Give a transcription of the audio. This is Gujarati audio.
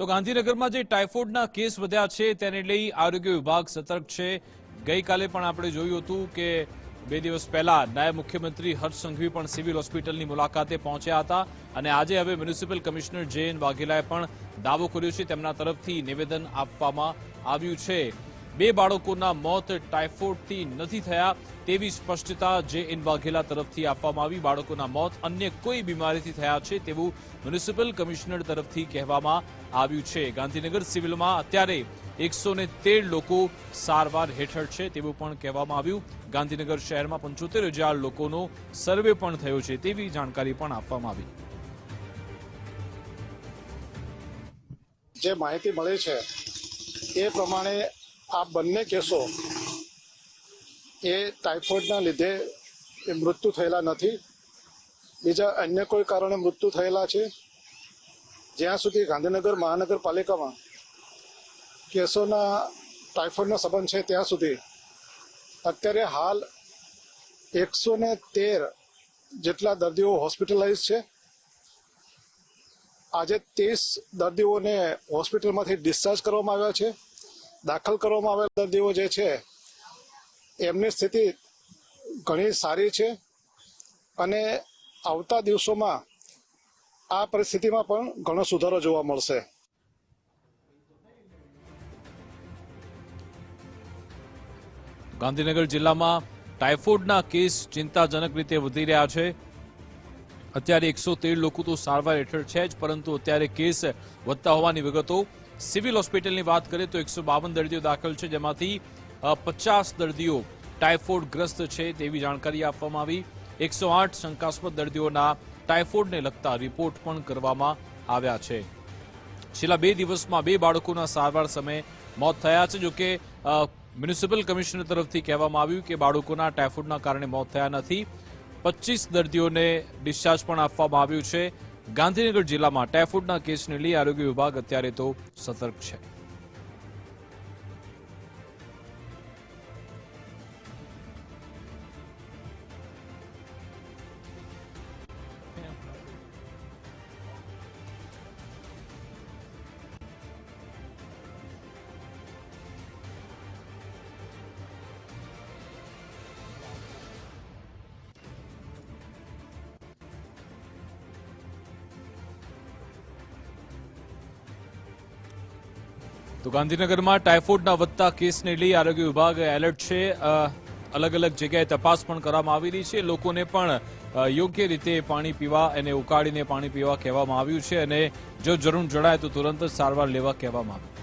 તો ગાંધીનગરમાં જે ટાઇફોઇડના કેસ વધ્યા છે તેને લઈ આરોગ્ય વિભાગ સતર્ક છે. ગઈકાલે પણ આપણે જોયું હતું કે બે દિવસ પહેલા નાયબ મુખ્યમંત્રી હર્ષ સંઘવી પણ સિવિલ હોસ્પિટલની મુલાકાતે પહોંચ્યા હતા અને આજે હવે મ્યુનિસિપલ કમિશનર જે એન વાઘેલાએ પણ દાવો કર્યો છે તેમના તરફથી નિવેદન આપવામાં આવ્યું છે. બે બાળકોના મોત ટાઇફોઇડથી નથી થયા તેવી સ્પષ્ટતા જે એન વાઘેલા તરફથી આપવામાં આવી. બાળકોના મોત અન્ય કોઈ બીમારીથી થયા છે તેવું મ્યુનિસિપલ કમિશનર તરફથી કહેવામાં આવ્યું છે. ગાંધીનગર સિવિલમાં અત્યારે એકસો લોકો સારવાર હેઠળ છે તેવું પણ કહેવામાં આવ્યું. ગાંધીનગર શહેરમાં પંચોતેર હજાર લોકોનો સર્વે પણ થયો છે તેવી જાણકારી પણ આપવામાં આવી. જે માહિતી મળે છે એ પ્રમાણે આ બંને કેસો એ ટાઇફોઇડના લીધે એ મૃત્યુ થયેલા નથી. બીજા અન્ય કોઈ કારણે મૃત્યુ થયેલા છે? જ્યાં સુધી ગાંધીનગર મહાનગરપાલિકામાં કેસોના ટાઇફોઇડનો સંબંધ છે, ત્યાં સુધી. અત્યારે હાલ એકસો ને તેર જેટલા દર્દીઓ હોસ્પિટલાઇઝ છે. આજે ત્રીસ દર્દીઓને હોસ્પિટલમાંથી ડિસ્ચાર્જ કરવામાં આવ્યા છે. દાખલ કરવામાં આવેલા દર્દીઓ જે છે, એમની સ્થિતિ ઘણી સારી છે અને આવતા દિવસોમાં આ પરિસ્થિતિમાં પણ ઘણો સુધારો જોવા મળશે. ગાંધીનગર જિલ્લામાં ટાઇફોઇડના કેસ ચિંતાજનક રીતે વધી રહ્યા છે. અત્યારે એકસો તેર લોકો તો સારવાર હેઠળ છે જ, પરંતુ અત્યારે કેસ વધતા હોવાની વિગતો સિવિલ હોસ્પિટલની વાત કરીએ તો એકસો દર્દીઓ દાખલ છે, જેમાંથી પચાસ દર્દીઓ ટાઇફોઇડ ગ્રસ્ત છે તેવી જાણકારી આપવામાં આવી. એકસો શંકાસ્પદ દર્દીઓના ટાઇફોઇડને લગતા રિપોર્ટ પણ કરવામાં આવ્યા છે. છેલ્લા બે દિવસમાં બે બાળકોના સારવાર સમયે મોત થયા છે, જોકે મ્યુનિસિપલ કમિશનર તરફથી કહેવામાં આવ્યું કે બાળકોના ટાઇફોઇડના કારણે મોત થયા નથી. પચીસ દર્દીઓને ડિસ્ચાર્જ પણ આપવામાં આવ્યું છે. ગાંધીનગર જિલ્લામાં ટાઇફોઇડના કેસને લઈ આરોગ્ય વિભાગ અત્યારે તો સતર્ક છે. તો ગાંધીનગરમાં ટાઇફોઇડના વધતા કેસને લઈ આરોગ્ય વિભાગ એલર્ટ છે. અલગ અલગ જગ્યાએ તપાસ પણ કરવામાં આવી રહી છે. લોકોને પણ યોગ્ય રીતે પાણી પીવા અને ઉકાળીને પાણી પીવા કહેવામાં આવ્યું છે અને જો જરૂર જણાય તો તુરંત સારવાર લેવા કહેવામાં આવ્યું.